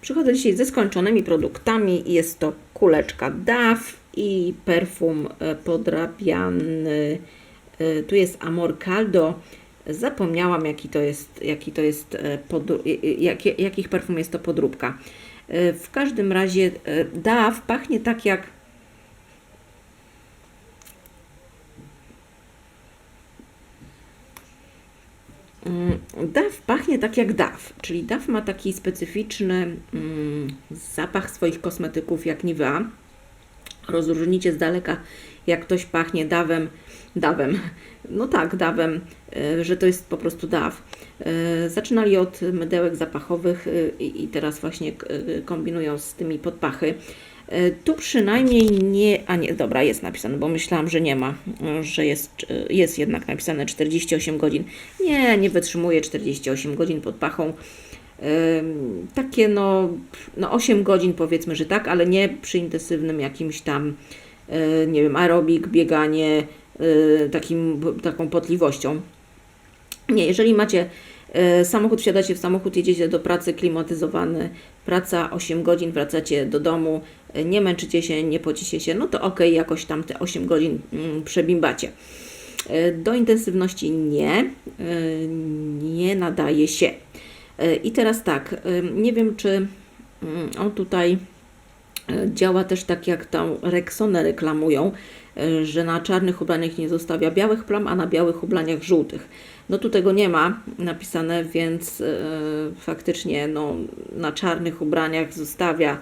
Przychodzę dzisiaj ze skończonymi produktami. Jest to kuleczka DAF i perfum e, podrabiany. E, Tu jest Amor Caldo. Zapomniałam, jaki to jest, jaki to jest e, jakie, jakich perfum jest to podróbka. W każdym razie DAF pachnie tak jak Mm, DAF pachnie tak jak DAF, czyli DAF ma taki specyficzny mm, zapach swoich kosmetyków jak Nivea. Rozróżnicie z daleka, jak ktoś pachnie dawem, dawem, no tak, dawem, e, że to jest po prostu daw. E, Zaczynali od mydełek zapachowych e, i teraz właśnie kombinują z tymi podpachy. E, Tu przynajmniej nie, a nie, dobra, jest napisane, bo myślałam, że nie ma, e, że jest, e, jest jednak napisane 48 godzin. Nie, nie wytrzymuje 48 godzin pod pachą. Ym, takie no, no 8 godzin powiedzmy, że tak, ale nie przy intensywnym jakimś tam, nie wiem, aerobik, bieganie, takim, taką potliwością. Nie, jeżeli macie samochód, wsiadacie w samochód, jedziecie do pracy klimatyzowany, praca 8 godzin, wracacie do domu, y, nie męczycie się, nie pocicie się, no to okej, jakoś tam te 8 godzin mm, przebimbacie. Y, Do intensywności nie, nie nadaje się. I teraz tak, nie wiem czy mm, on tutaj działa też tak jak tą Rexonę reklamują, y, że na czarnych ubraniach nie zostawia białych plam, a na białych ubraniach żółtych. No tu tego nie ma napisane, więc y, faktycznie no, na czarnych ubraniach zostawia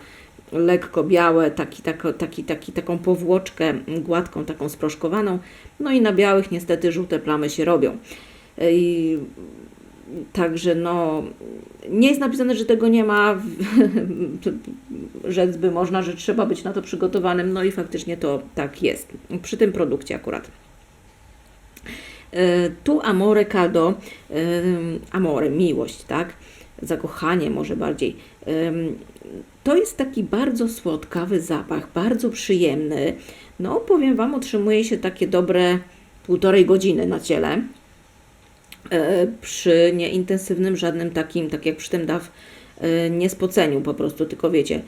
lekko białe, taki, tako, taki, taki, taką powłoczkę gładką, taką sproszkowaną, no i na białych niestety żółte plamy się robią. I Także no, nie jest napisane, że tego nie ma, rzec by można, że trzeba być na to przygotowanym, no i faktycznie to tak jest, przy tym produkcie akurat. E, Tu Amore Caldo, e, Amore, miłość, tak? Zakochanie może bardziej. Em, To jest taki bardzo słodkawy zapach, bardzo przyjemny. No, powiem Wam, utrzymuje się takie dobre półtorej godziny na ciele e, przy nieintensywnym żadnym takim, tak jak przy tym DAW, e, niespoceniu po prostu, tylko wiecie,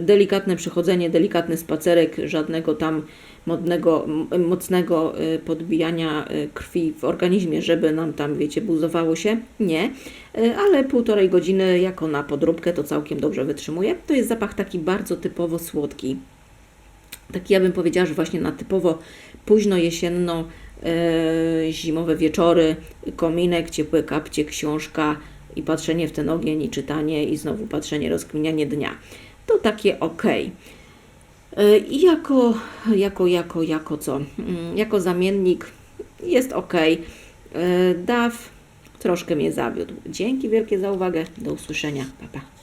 delikatne przychodzenie, delikatny spacerek, żadnego tam modnego, mocnego e, podbijania e, krwi w organizmie, żeby nam tam, wiecie, buzowało się, nie, E, ale półtorej godziny jako na podróbkę to całkiem dobrze wytrzymuje. To jest zapach taki bardzo typowo słodki, taki ja bym powiedziała, że właśnie na typowo późno jesienno e, zimowe wieczory, kominek, ciepłe kapcie, książka i patrzenie w ten ogień i czytanie i znowu patrzenie, rozkminianie dnia. To takie ok. E, I jako, jako, jako, jako co? Mm, Jako zamiennik jest ok. E, DAW troszkę mnie zawiódł. Dzięki wielkie za uwagę. Do usłyszenia. Pa, pa.